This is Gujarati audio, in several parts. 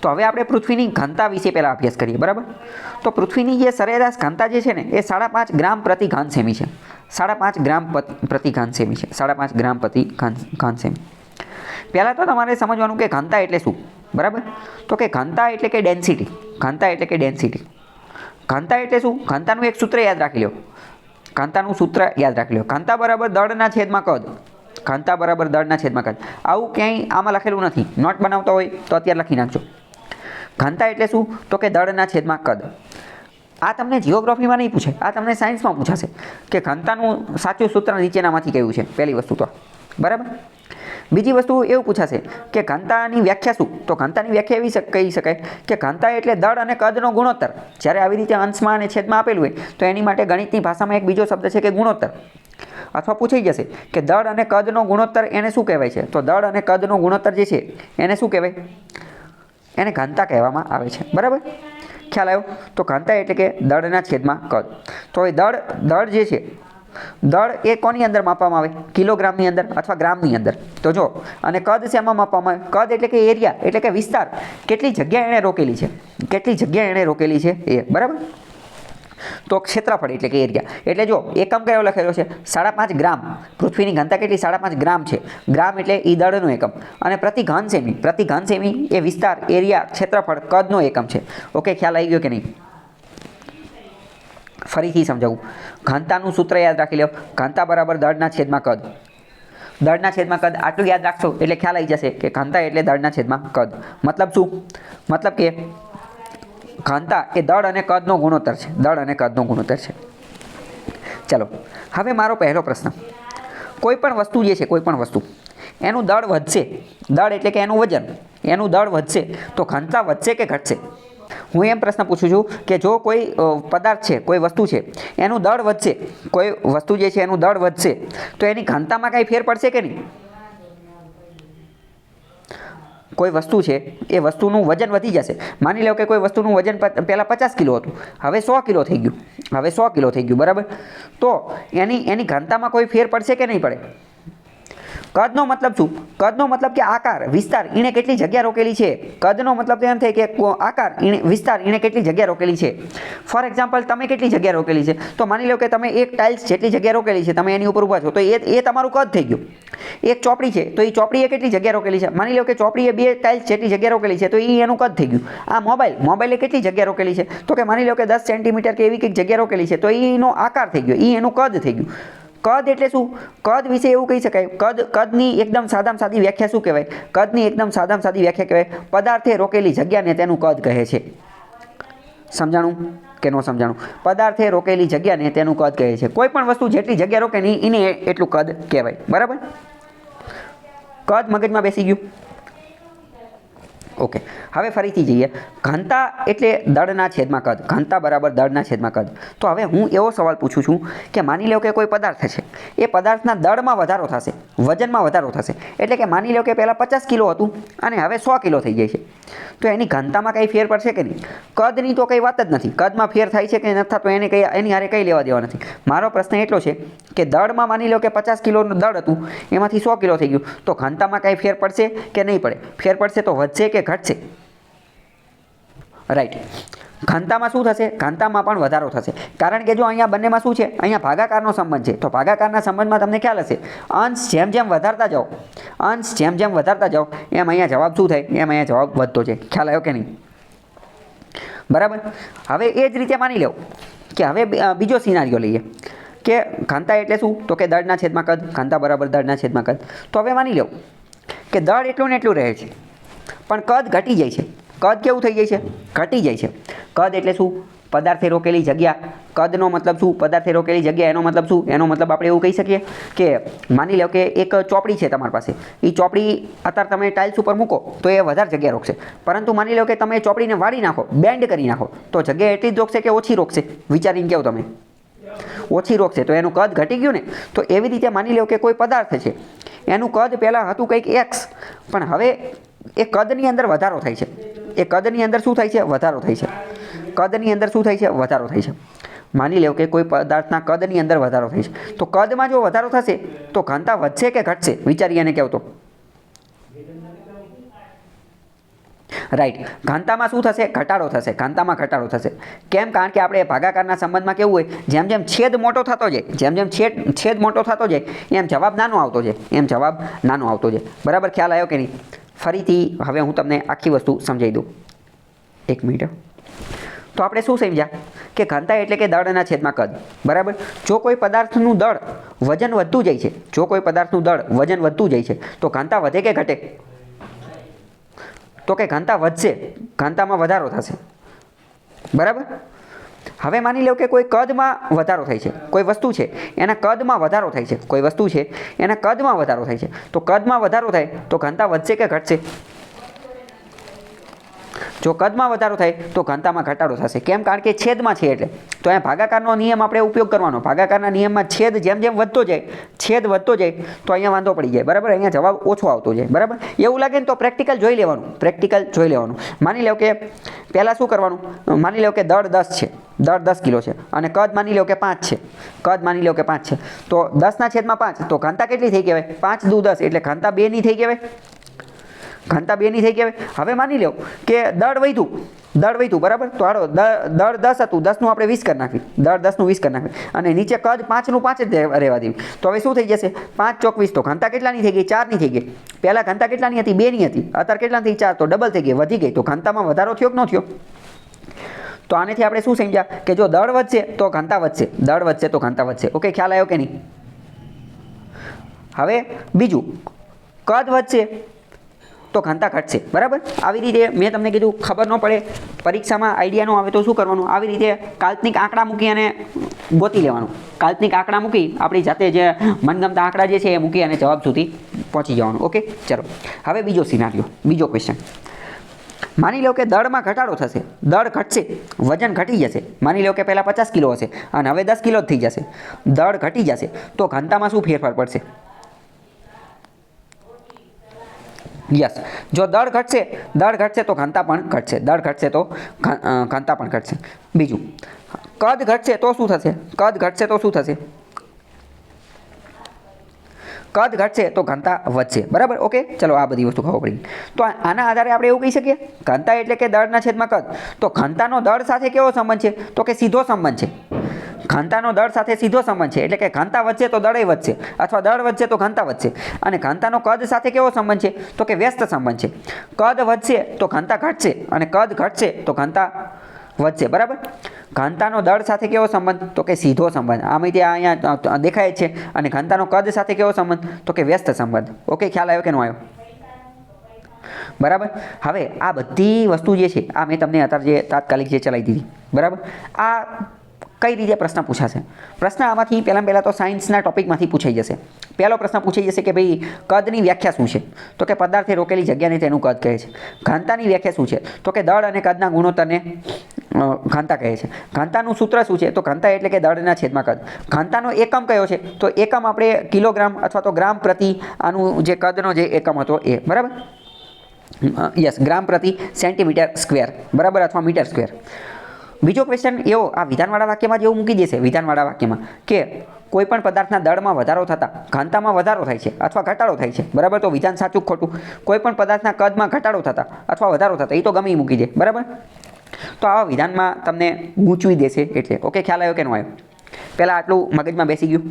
તો હવે આપણે પૃથ્વીની ઘનતા વિશે પહેલાં અભ્યાસ કરીએ, બરાબર? તો પૃથ્વીની જે સરેરાશ ઘનતા જે છે ને, એ સાડા પાંચ ગ્રામ પ્રતિ ઘન સેમી છે. સાડા પાંચ ગ્રામ પ્રતિ ઘન સેમી છે. સાડા પાંચ ગ્રામ પ્રતિ ઘન ઘન સેમી. પહેલાં તો તમારે સમજવાનું કે ઘનતા એટલે શું, બરાબર? તો કે ઘનતા એટલે કે ડેન્સિટી, ઘનતા એટલે કે ડેન્સિટી. ઘનતા એટલે શું? ઘનતાનું એક સૂત્ર યાદ રાખી લો. ઘનતાનું સૂત્ર યાદ રાખી લો. ઘનતા બરાબર દળના છેદમાં કદ. ઘનતા બરાબર દળના છેદમાં કદ. આવું ક્યાંય આમાં લખેલું નથી. નોટ બનાવતા હોય તો અત્યારે લખી નાખજો. ઘનતા એટલે શું? તો કે દળના છેદમાં કદ. આ તમને જીઓગ્રાફીમાં નહીં પૂછે. આ તમને સાયન્સમાં પૂછાશે કે ઘનતાનું સાચું સૂત્ર નીચેનામાંથી કયું છે? પહેલી વસ્તુ તો. બરાબર? બીજી વસ્તુ એવું પૂછાશે કે ઘનતાની વ્યાખ્યા શું? તો ઘનતાની વ્યાખ્યા એવી કહી શકાય કે ઘનતા એટલે દળ અને કદનો ગુણોત્તર. જ્યારે આવી રીતે અંશમાં અને છેદમાં આપેલું હોય, તો એની માટે ગણિતની ભાષામાં એક બીજો શબ્દ છે કે ગુણોત્તર. અથવા પૂછાઈ જશે કે દળ અને કદનો ગુણોત્તર એને શું કહેવાય છે? તો દળ અને કદનો ગુણોત્તર જે છે, એને શું કહેવાય? એને ઘનતા કહેવામાં આવે છે. બરાબર? ખ્યાલ આવ્યો? તો ઘનતા એટલે કે દળના છેદમાં કદ. તો એ દળ દળ જે છે, દળ એ કોની અંદર માપવામાં આવે? કિલોગ્રામની અંદર અથવા ગ્રામની અંદર? તો જો, અને કદ શેમાં માપવામાં આવે? કદ એટલે કે એરિયા, એટલે કે વિસ્તાર. કેટલી જગ્યા એણે રોકેલી છે? કેટલી જગ્યા એણે રોકેલી છે? એ, બરાબર? તો ક્ષેત્રફળ એટલે કે એરિયા એટલે જો એકમ કયો લખેલો છે? સાડા પાંચ ગ્રામ. પૃથ્વીની ઘનતા કેટલી? સાડા પાંચ ગ્રામ છે. ગ્રામ એટલે ઈ દળનો એકમ. અને પ્રતિ ઘન સેમી, પ્રતિ ઘન સેમી એ વિસ્તાર, એરિયા, ક્ષેત્રફળ કદનો એકમ છે. ઓકે ખ્યાલ આવી ગયો કે નહીં? ફરીથી સમજાવું. ઘનતાનું સૂત્ર યાદ રાખી લો ઘનતા બરાબર દળના છેદમાં કદ. દળના છેદમાં કદ આટલું યાદ રાખશો એટલે ખ્યાલ આવી જશે કે ઘનતા એટલે દળના છેદમાં કદ. મતલબ શું? મતલબ કે ઘનતા એ દળ અને કદનો ગુણોત્તર છે. દળ અને કદનો ગુણોત્તર છે. ચાલો, હવે મારો પહેલો પ્રશ્ન. કોઈ પણ વસ્તુ જે છે, કોઈ પણ વસ્તુ, એનું દળ વધશે. દળ એટલે કે એનું વજન. એનું દળ વધશે તો ઘનતા વધશે કે ઘટશે? હું એમ પ્રશ્ન પૂછું છું કે જો કોઈ પદાર્થ છે, કોઈ વસ્તુ છે, એનું દળ વધશે, કોઈ વસ્તુ જે છે, એનું દળ વધશે, તો એની ઘનતામાં કાંઈ ફેર પડશે કે નહીં? કોઈ વસ્તુ છે, એ વસ્તુનું વજન વધી જશે. માની લો કે કોઈ વસ્તુનું વજન પહેલાં પચાસ કિલો હતું. હવે સો કિલો થઈ ગયું. હવે સો કિલો થઈ ગયું, બરાબર? તો એની એની ઘનતામાં કોઈ ફેર પડશે કે નહીં પડે? કદનો મતલબ શું? કદનો મતલબ કે આકાર, વિસ્તાર એણે કેટલી જગ્યા રોકેલી છે? કદનો મતલબ એમ થાય કે કો- આકાર એણે વિસ્તાર એણે કેટલી જગ્યા રોકેલી છે? ફોર એક્ઝામ્પલ, તમે કેટલી જગ્યા રોકેલી છે? તો માની લો કે તમે એક ટાઇલ્સ જેટલી જગ્યા રોકેલી છે, તમે એની ઉપર ઊભા છો, તો એ એ તમારું કદ થઈ ગયું. એક ચોપડી છે, તો એ ચોપડીએ કેટલી જગ્યા રોકેલી છે? માની લો કે ચોપડીએ બે ટાઇલ્સ જેટલી જગ્યા રોકેલી છે, તો એ એનું કદ થઈ ગયું. આ મોબાઈલ, મોબાઈલે કેટલી જગ્યા રોકેલી છે? તો કે માની લો કે દસ સેન્ટીમીટર કે એવી કંઈક જગ્યા રોકેલી છે, તો એનો આકાર થઈ ગયો એ એનું કદ થઈ ગયું. કદ એટલે શું? કદ વિશે એવું કહી શકાય. કદ, કદની એકદમ સાદામાં સાદી વ્યાખ્યા શું કહેવાય? કદની એકદમ સાદામાં સાદી વ્યાખ્યા કહેવાય. પદાર્થે રોકેલી જગ્યાને તેનું કદ કહે છે. સમજાણું કે ન સમજાણું? પદાર્થે રોકેલી જગ્યાને તેનું કદ કહે છે. કોઈ પણ વસ્તુ જેટલી જગ્યા રોકે નહીં એને એટલું કદ કહેવાય. બરાબર? કદ મગજમાં બેસી ગયું. ઓકે. હવે ફરીથી જઈએ. ઘનતા એટલે દળના છેદમાં કદ. ઘનતા બરાબર દળના છેદમાં કદ. તો હવે હું એવો સવાલ પૂછું છું કે માની લો કે કોઈ પદાર્થ છે. એ પદાર્થના દળમાં વધારો થશે. વજનમાં વધારો થશે. એટલે કે માની લો કે પહેલાં પચાસ કિલો હતું અને હવે સો કિલો થઈ જાય છે. તો એની ઘનતામાં કંઈ ફેર પડશે કે નહીં? કદની તો કંઈ વાત જ નથી. કદમાં ફેર થાય છે કે નથી થતો એને કંઈ, એની હારે કંઈ લેવા દેવા નથી. મારો પ્રશ્ન એટલો છે કે દળમાં માની લો કે પચાસ કિલોનું દળ હતું, એમાંથી સો કિલો થઈ ગયું. તો ઘનતામાં કાંઈ ફેર પડશે કે નહીં પડે? ફેર પડશે તો વધશે કે ઘટશે. રાઈટ ઘનતામાં શું થશે? ઘનતામાં પણ વધારો થશે. કારણ કે જો અહીંયા બંનેમાં શું છે? અહીંયા ભાગાકારનો સંબંધ છે. તો ભાગાકારના સંબંધમાં તમને ખ્યાલ હશે. અંશ જેમ જેમ વધારતા જાઓ, અંશ જેમ જેમ વધારતા જાઓ, એમ અહીંયા જવાબ શું થાય? એમ અહીંયા જવાબ વધતો છે ખ્યાલ આવ્યો કે નહીં? બરાબર? હવે એ જ રીતે માની લો કે હવે બીજો સિનારીઓ લઈએ. કે ઘનતા એટલે શું? તો કે દળના છેદમાં કદ. ઘનતા બરાબર દળના છેદમાં કદ. તો હવે માની લો કે દળ એટલું ને એટલું રહે છે. પણ કદ ઘટી જાય છે. કદ કેવું થઈ જાય છે? ઘટી જાય છે. કદ એટલે શું? પદાર્થે રોકેલી જગ્યા. કદનો મતલબ શું? પદાર્થે રોકેલી જગ્યા, એનો મતલબ શું? એનો મતલબ આપણે એવું કહી શકીએ કે માની લો કે એક ચોપડી છે તમારી પાસે. એ ચોપડી અત્યારે તમે ટાઇલ્સ ઉપર મૂકો તો એ વધારે જગ્યા રોકશે. પરંતુ માની લો કે તમે ચોપડીને વાળી નાખો બેન્ડ કરી નાખો, તો જગ્યા એટલી જ રોકશે કે ઓછી રોકશે. વિચારીને કેવું તમે? ઓછી રોકશે. તો એનું કદ ઘટી ગયું ને, તો એવી રીતે માની લો કે કોઈ પદાર્થ છે. એનું કદ પહેલાં હતું કંઈક એક્સ પણ હવે એ કદની અંદર વધારો થાય છે. એ કદની અંદર શું થાય છે? વધારો થાય છે. કદની અંદર શું થાય છે? વધારો થાય છે. માની લો કે કોઈ પદાર્થના કદની અંદર વધારો થાય છે. તો કદમાં જો વધારો થશે, તો ઘનતા વધશે કે ઘટશે? વિચારી એને કહેતો રાઈટ ઘનતામાં શું થશે? ઘટાડો થશે. ઘનતામાં ઘટાડો થશે. કેમ? કારણ કે આપણે ભાગાકારના સંબંધમાં કેવું હોય, જેમ જેમ છેદ મોટો થતો જાય, જેમ જેમ છેદ છેદ મોટો થતો જાય, એમ જવાબ નાનો આવતો જાય. એમ જવાબ નાનો આવતો જાય. બરાબર ખ્યાલ આવ્યો કે નહીં? ફરીથી હવે હું તમને આખી વસ્તુ સમજાવી દઉં. એક મિનિટ તો આપણે શું સમજ્યા? કે ઘનતા એટલે કે દળના છેદમાં કદ. બરાબર? જો કોઈ પદાર્થનું દળ વજન વધતું જાય છે, જો કોઈ પદાર્થનું દળ વજન વધતું જાય છે, તો ઘનતા વધે કે ઘટે? તો કે ઘનતા વધશે, ઘનતામાં વધારો થશે. બરાબર? હવે માની લો કે કોઈ કદમાં વધારો થાય છે. કોઈ વસ્તુ છે, એના કદમાં વધારો થાય છે. કોઈ વસ્તુ છે, એના કદમાં વધારો થાય છે. તો કદમાં વધારો થાય, તો ઘનતા વધશે કે ઘટશે? જો કદમાં વધારો થાય તો ઘનતામાં ઘટાડો થશે. કેમ? કારણ કે છેદમાં છે એટલે. તો અહીંયા ભાગાકારનો નિયમ આપણે ઉપયોગ કરવાનો. ભાગાકારના નિયમમાં છેદ જેમ જેમ વધતો જાય, છેદ વધતો જાય, તો અહીંયા વાંધો પડી જાય. બરાબર? અહીંયા જવાબ ઓછો આવતો જાય. બરાબર? એવું લાગે ને તો પ્રેક્ટિકલ જોઈ લેવાનું. પ્રેક્ટિકલ જોઈ લેવાનું. માની લો કે પહેલાં શું કરવાનું? માની લો કે દળ દસ છે. દળ દસ કિલો છે. અને કદ માની લો કે પાંચ છે. કદ માની લો કે પાંચ છે. તો દસના છેદમાં પાંચ. તો ઘનતા કેટલી થઈ કહેવાય? પાંચ દુ દસ. એટલે ઘનતા બેની થઈ કહેવાય? ઘનતા બેની થઈ કહેવાય હવે માની લો કે દળ વધ્યું. દળ વધ્યું, બરાબર? તો હાલો દળ દસ હતું, દસનું આપણે વીસ કરી નાખ્યું દળ દસનું વીસ કરી નાખ્યું અને નીચે કદ પાંચનું પાંચ જ રહેવા દેવું. તો હવે શું થઈ જશે? પાંચ ચોક વીસ તો ઘનતા કેટલાની થઈ ગઈ? ચારની થઈ ગઈ. પહેલાં ઘનતા કેટલાની હતી? બેની હતી. અત્યારે કેટલાની થઈ? ચાર, તો ડબલ થઈ ગઈ, વધી ગઈ. તો ઘનતામાં વધારો થયો કે ન થયો? તો આનેથી આપણે શું સમજ્યા? કે જો દળ વધશે, તો ઘનતા વધશે. દળ વધશે, તો ઘનતા વધશે. ઓકે, ખ્યાલ આવ્યો કે નહીં? હવે બીજું. કદ વધશે તો ઘનતા ઘટશે. બરાબર? આવી રીતે મેં તમને કીધું, ખબર ન પડે, પરીક્ષામાં આઈડિયા ન આવે તો શું કરવાનું? આવી રીતે કાલ્પનિક આંકડા મૂકી અને ગોતી લેવાનું. કાલ્પનિક આંકડા મૂકી આપણી જાતે જે મનગમતા આંકડા જે છે એ મૂકી અને જવાબ સુધી પહોંચી જવાનું. ઓકે? ચલો. હવે બીજો સિનારીઓ બીજો ક્વેશ્ચન માની લો કે દળમાં ઘટાડો થશે. દળ ઘટશે. વજન ઘટી જશે. માની લો કે પહેલાં પચાસ કિલો હશે. અને હવે દસ કિલો જ થઈ જશે. દળ ઘટી જશે. તો ઘનતામાં શું ફેરફાર પડશે? યસ જો દળ ઘટશે દળ ઘટશે તો ઘનતા પણ ઘટશે. દળ ઘટશે તો ઘનતા પણ ઘટશે. બીજું, કદ ઘટશે તો શું થશે? કદ ઘટશે તો શું થશે? કદ ઘટશે તો ઘનતા વધશે. બરાબર? ઓકે, ચલો આ બધી વસ્તુ ખબર પડી તો આના આધારે આપણે એવું કહી શકીએ? ઘનતા એટલે કે દળના છેદમાં કદ. તો ઘનતાનો દળ સાથે કેવો સંબંધ છે? તો કે સીધો સંબંધ છે. ઘનતાનો દળ સાથે સીધો સંબંધ છે. એટલે કે ઘનતા વધશે તો દળે વધશે. અથવા દળ વધશે તો ઘનતા વધશે. અને ઘનતાનો કદ સાથે કેવો સંબંધ છે? તો કે વ્યસ્ત સંબંધ છે. કદ વધશે તો ઘનતા ઘટશે. અને કદ ઘટશે તો ઘનતા વધશે બરાબર? ઘનતાનો દળ સાથે કેવો સંબંધ? તો કે સીધો સંબંધ. આમાં ત્યાં અહીંયા દેખાય છે. અને ઘનતાનો કદ સાથે કેવો સંબંધ? તો કે વ્યસ્ત સંબંધ. ઓકે, ખ્યાલ આવ્યો કે ન આવ્યો? બરાબર? હવે આ બધી વસ્તુ જે છે, આ મેં તમને અત્યારે જે તાત્કાલિક જે ચલાવી દીધી. બરાબર? આ કઈ રીતે પ્રશ્ન પૂછાશે? પ્રશ્ન આમાંથી પહેલાં પહેલાં તો સાયન્સના ટોપિકમાંથી પૂછાઈ જશે. પહેલો પ્રશ્ન પૂછાઈ જશે કે ભાઈ, કદની વ્યાખ્યા શું છે? તો કે પદાર્થે રોકેલી જગ્યાને તેનું કદ કહે છે. ઘનતાની વ્યાખ્યા શું છે? તો કે દળ અને કદના ગુણોત્તરને ઘનતા કહે છે. ઘનતાનું સૂત્ર શું છે? તો ઘનતા એટલે કે દળના છેદમાં કદ. ઘનતાનો એકમ કયો છે? તો એકમ આપણે કિલોગ્રામ અથવા તો ગ્રામ પ્રતિ આનું જે કદનો જે એકમ હતો એ, બરાબર? યસ, ગ્રામ પ્રતિ સેન્ટીમીટર સ્ક્વેર, બરાબર? અથવા મીટર સ્ક્વેર. બીજો ક્વેશ્ચન એવો, આ વિધાનવાળા વાક્યમાં જેવું મૂકી દેશે, વિધાનવાળા વાક્યમાં, કે કોઈ પણ પદાર્થના દળમાં વધારો થતાં, ઘનતામાં વધારો થાય છે, અથવા ઘટાડો થાય છે, બરાબર? તો વિધાન સાચું ખોટું? કોઈ પણ પદાર્થના કદમાં ઘટાડો થતાં, અથવા વધારો થતાં, એ તો ગમે મૂકી દે, બરાબર? તો આવા વિધાનમાં તમને ગૂંચવી દેશે, એટલે. ઓકે ખ્યાલ આવ્યો કે ન આવ્યો? પહેલાં આટલું મગજમાં બેસી ગયું.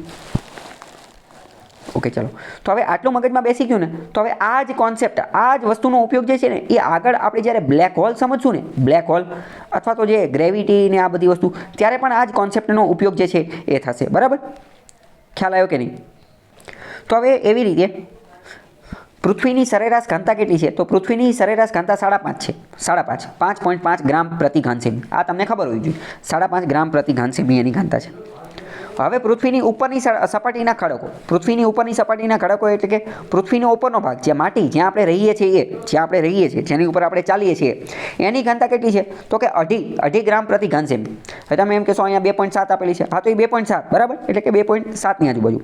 ઓકે ચલો. તો હવે આટલું મગજમાં બેસી ગયું ને, તો હવે આ જ કોન્સેપ્ટ આ જ વસ્તુનો ઉપયોગ જે છે ને, એ આગળ આપણે જ્યારે બ્લેક હોલ સમજશું ને બ્લેક હોલ અથવા તો જે ગ્રેવિટી ને આ બધી વસ્તુ, ત્યારે પણ આ જ કોન્સેપ્ટનો ઉપયોગ જે છે એ થશે. બરાબર? ખ્યાલ આવ્યો કે નહીં? તો હવે એવી રીતે, પૃથ્વીની સરેરાશ ઘનતા કેટલી છે? તો પૃથ્વીની સરેરાશ ઘનતા સાડા પાંચ છે. સાડા પાંચ. પાંચ પોઈન્ટ પાંચ ગ્રામ પ્રતિ ઘન આ તમને ખબર હોવી જોઈએ. સાડા પાંચ ગ્રામ પ્રતિ ઘન એની ઘનતા છે. હવે પૃથ્વીની ઉપરની સપાટીના ખડકો. પૃથ્વીની ઉપરની સપાટીના ખડકો એટલે કે પૃથ્વીનો ઉપરનો ભાગ જે માટી, જ્યાં આપણે રહીએ છીએ, જ્યાં આપણે રહીએ છીએ, જેની ઉપર આપણે ચાલીએ છીએ. એની ઘનતા કેટલી છે? તો કે અઢી અઢી ગ્રામ પ્રતિ ઘન સેમી. હવે તમે એમ કહેશો, અહીંયા બે પોઈન્ટ સાત આપેલી છે. હા, તો એ બે પોઈન્ટ સાત, બરાબર? એટલે કે બે પોઈન્ટ સાતની આજુબાજુ.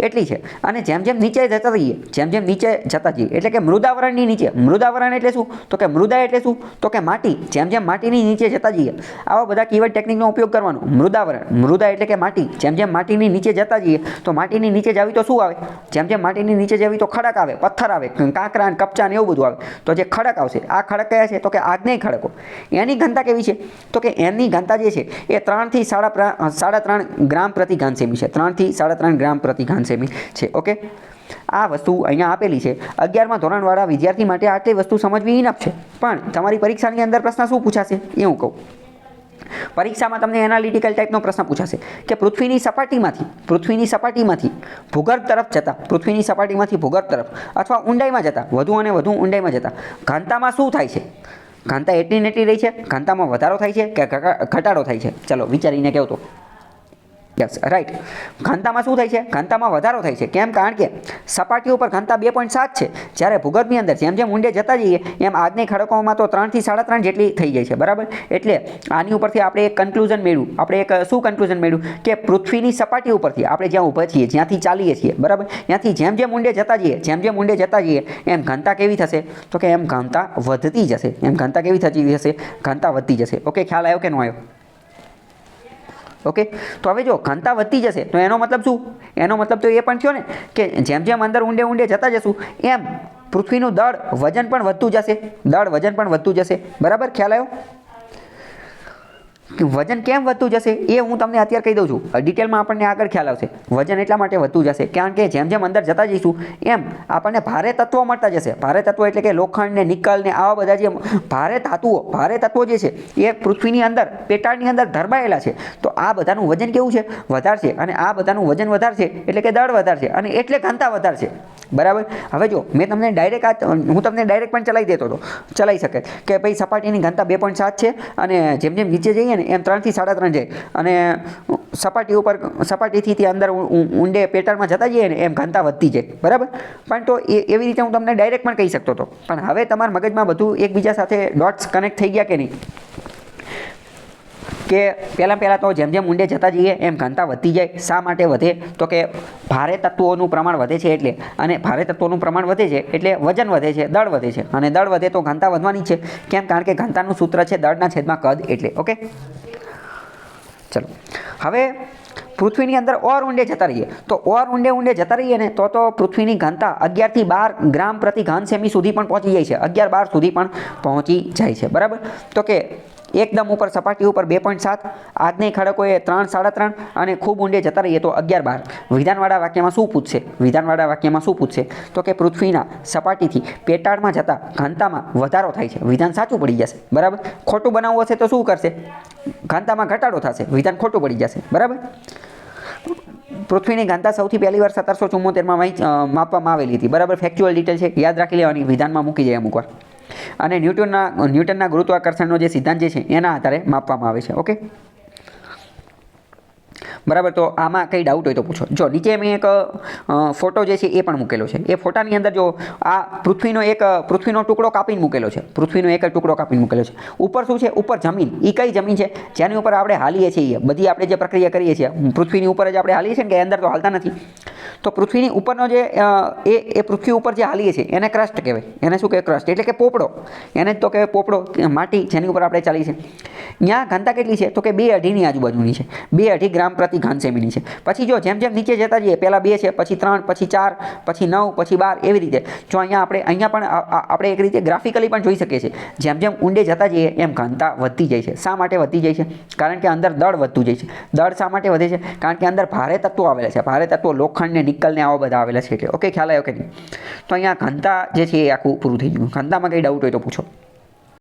એટલી છે. અને જેમ જેમ નીચે જતા જઈએ જેમ જેમ નીચે જતા જઈએ, એટલે કે મૃદાવરણની નીચે. મૃદાવરણ એટલે શું? તો કે મૃદા એટલે શું? તો કે માટી. જેમ જેમ માટીની નીચે જતા જઈએ, આવા બધા કીવર્ડ ટેકનિકનો ઉપયોગ કરવાનો. મૃદાવરણ. મૃદા એટલે કે માટી. જેમ જેમ માટીની નીચે જતા જઈએ, તો માટીની નીચે જાવી તો શું આવે? જેમ જેમ માટીની નીચે જાવી તો ખડક આવે, પથ્થર આવે, કાંકરા કપચા ને એવું બધું આવે. તો જે ખડક આવશે, આ ખડક કયા છે? તો કે આગ્નેય ખડકો. એની ઘનતા કેવી છે? તો કે એની ઘનતા જે છે, એ ત્રણથી સાડા સાડા ત્રણ ગ્રામ પ્રતિ ઘન છે. ત્રણથી સાડા ત્રણ ગ્રામ પ્રતિ ઘન સેમી છે, ઓકે? આ વસ્તુ અહીંયા આપેલી છે. અગિયારમાં ધોરણવાળા વિદ્યાર્થી માટે આટલી વસ્તુ સમજવી ઇનફ છે. પણ તમારી પરીક્ષાની અંદર પ્રશ્ન શું પૂછાશે? એ હું કહું. પરીક્ષામાં તમને એનાલિટિકલ ટાઈપનો પ્રશ્ન પૂછાશે કે પૃથ્વીની સપાટીમાંથી પૃથ્વીની સપાટીમાંથી ભૂગર્ભ તરફ જતા, પૃથ્વીની સપાટીમાંથી ભૂગર્ભ તરફ અથવા ઊંડાઈમાં જતા, વધુ અને વધુ ઊંડાઈમાં જતા, ઘનતામાં શું થાય છે? ઘનતા એટલી ને એટલી રહી છે, ઘનતામાં વધારો થાય છે કે ઘટાડો થાય છે? ચલો, વિચારીને કહો તો યસ રાઈટ ઘનતામાં શું થાય છે? ઘનતામાં વધારો થાય છે. કેમ? કારણ કે સપાટી ઉપર ઘનતા બે પોઈન્ટ સાત છે. જ્યારે ભૂગર્ભની અંદર જેમ જેમ ઊંડે જતા જઈએ, એમ આજની ખડકોમાં તો ત્રણથી સાડા ત્રણ જેટલી થઈ જાય છે. બરાબર? એટલે આની ઉપરથી આપણે એક કન્ક્લુઝન મેળવ્યું આપણે એક શું કન્ક્લુઝન મેળવ્યું કે પૃથ્વીની સપાટી ઉપરથી આપણે જ્યાં ઊભા છીએ, જ્યાંથી ચાલીએ છીએ. બરાબર? ત્યાંથી જેમ જેમ ઊંડે જતા જઈએ, જેમ જેમ ઊંડે જતા જઈએ, એમ ઘનતા કેવી થશે? તો કે એમ ઘનતા વધતી જશે. એમ ઘનતા કેવી થતી જશે? ઘનતા વધતી જશે. ઓકે ખ્યાલ આવ્યો કે ન આવ્યો? ઓકે? તો હવે જો ઘનતા વધતી જશે, તો એનો મતલબ શું? એનો મતલબ તો એ પણ થયો ને કે જેમ જેમ અંદર ઊંડે ઊંડે જતા જશું, એમ પૃથ્વીનું દળ વજન પણ વધતું જશે, દળ વજન પણ વધતું જશે. બરાબર? ખ્યાલ આવ્યો? વજન કેમ વધતું જશે એ હું તમને અત્યારે કહી દઉં છું. ડિટેલમાં આપણને આગળ ખ્યાલ આવશે. વજન એટલા માટે વધતું જશે કારણ કે જેમ જેમ અંદર જતા જઈશું, એમ આપણને ભારે તત્વો મળતા જશે. ભારે તત્વો એટલે કે લોખંડ ને નિકલ ને આવા બધા જે ભારે ધાતુઓ, ભારે તત્વો જે છે, એ પૃથ્વીની અંદર, પેટાળની અંદર ધરબાયેલા છે. તો આ બધાનું વજન કેવું છે? વધારશે. અને આ બધાનું વજન વધારશે એટલે કે દળ વધારશે. અને એટલે ઘનતા વધારશે. બરાબર? હવે જો, મેં તમને ડાયરેક્ટ આ, હું તમને ડાયરેક્ટ પણ ચલાવી દેતો હતો. ચલાવી શકે. કે ભાઈ સપાટીની ઘનતા બે પોઈન્ટ સાત છે અને જેમ જેમ નીચે જઈએ ને એમ ત્રણથી સાડા ત્રણ જાય. અને સપાટી ઉપર, સપાટીથી ત્યાં અંદર ઊંડે પેટર્નમાં જતા જઈએ ને એમ ઘનતા વધતી જાય. બરાબર? પણ તો એ, એવી રીતે હું તમને ડાયરેક્ટ પણ કહી શકતો હતો. પણ હવે તમારા મગજમાં બધું એકબીજા સાથે ડોટ્સ કનેક્ટ થઈ ગયા કે નહીં? કે પહેલાં પહેલાં તો જેમ જેમ ઊંડે જતા જઈએ, એમ ઘનતા વધતી જાય. શા માટે વધે? તો કે ભારે તત્વોનું પ્રમાણ વધે છે એટલે. અને ભારે તત્વોનું પ્રમાણ વધે છે એટલે વજન વધે છે, દળ વધે છે. અને દળ વધે તો ઘનતા વધવાની છે. કેમ? કારણ કે ઘનતાનું સૂત્ર છે દળના છેદમાં કદ એટલે. ઓકે? ચલો. હવે પૃથ્વીની અંદર ઓર ઊંડે જતા રહીએ. તો ઓર ઊંડે ઊંડે જતા રહીએ ને, તો તો પૃથ્વીની ઘનતા અગિયારથી બાર ગ્રામ પ્રતિ ઘન સેમી સુધી પણ પહોંચી જાય છે. અગિયાર બાર સુધી પણ પહોંચી જાય છે. બરાબર? તો કે એકદમ ઉપર સપાટી ઉપર બે પોઈન્ટ સાત, આજની ખડકોએ ત્રણ, સાડા ત્રણ અને ખૂબ ઊંડે જતા રહીએ તો અગિયાર, બાર. વિધાનવાળા વાક્યમાં શું પૂછશે? વિધાનવાળા વાક્યમાં શું પૂછશે? તો કે પૃથ્વીના સપાટીથી પેટાળમાં જતા ઘનતામાં વધારો થાય છે. વિધાન સાચું પડી જશે. બરાબર? ખોટું બનાવવું હશે તો શું કરશે? ઘનતામાં ઘટાડો થશે. વિધાન ખોટું પડી જશે. બરાબર? પૃથ્વીની ઘનતા સૌથી પહેલી વાર સત્તરસો ચુમ્મોતેરમાં માપવામાં આવેલી હતી. બરાબર? ફેક્ચ્યુઅલ ડિટેલ છે. યાદ રાખી લેવાની. વિધાનમાં મૂકી જાય અમુક વાર. અને ન્યૂટનના ન્યૂટનના ગુરુત્વાકર્ષણનો જે સિદ્ધાંત જે છે એના આધારે માપવામાં આવે છે ઓકે? બરાબર? તો આમાં કંઈ ડાઉટ હોય તો પૂછો. જો, નીચે મેં એક ફોટો જે છે એ પણ મૂકેલો છે. એ ફોટાની અંદર જો આ પૃથ્વીનો એક, પૃથ્વીનો ટુકડો કાપીને મૂકેલો છે. પૃથ્વીનો એક ટુકડો કાપીને મૂકેલો છે. ઉપર શું છે? ઉપર જમીન. એ કઈ જમીન છે? જેની ઉપર આપણે હાલીએ છીએ. બધી આપણે જે પ્રક્રિયા કરીએ છીએ, પૃથ્વીની ઉપર જ આપણે હાલીએ છીએ ને કે અંદર તો હાલતા નથી? તો પૃથ્વીની ઉપરનો જે એ એ પૃથ્વી ઉપર જે હાલીએ છીએ, એને ક્રસ્ટ કહેવાય. એને શું કહેવાય? ક્રસ્ટ એટલે કે પોપડો. એને જ તો કહેવાય પોપડો, માટી જેની ઉપર આપણે ચાલીએ છીએ. ત્યાં ઘનતા કેટલી છે? તો કે બે અઢીની આજુબાજુની છે. બે અઢી ગ્રામ પ્રતિ ઘન સેમીની છે. પછી જો જેમ જેમ નીચે જતા જઈએ, પહેલાં બે છે, પછી ત્રણ, પછી ચાર, પછી નવ, પછી બાર, એવી રીતે. જો અહીંયા આપણે, અહીંયા પણ આપણે એક રીતે ગ્રાફિકલી પણ જોઈ શકીએ છીએ. જેમ જેમ ઊંડે જતા જઈએ, એમ ઘનતા વધતી જાય છે. શા માટે વધતી જાય છે? કારણ કે અંદર દળ વધતું જાય છે. દળ શા માટે વધે છે? કારણ કે અંદર ભારે તત્વો આવેલા છે. ભારે તત્વો લોખંડ ને નિકલ આવા બધા આવેલા છે એટલે. ઓકે ખ્યાલ આવ્યો કે નહીં? તો અહીંયા ઘનતા જે છે એ આખું પૂરું થઈ ગયું. ઘનતામાં કંઈ ડાઉટ હોય તો પૂછો.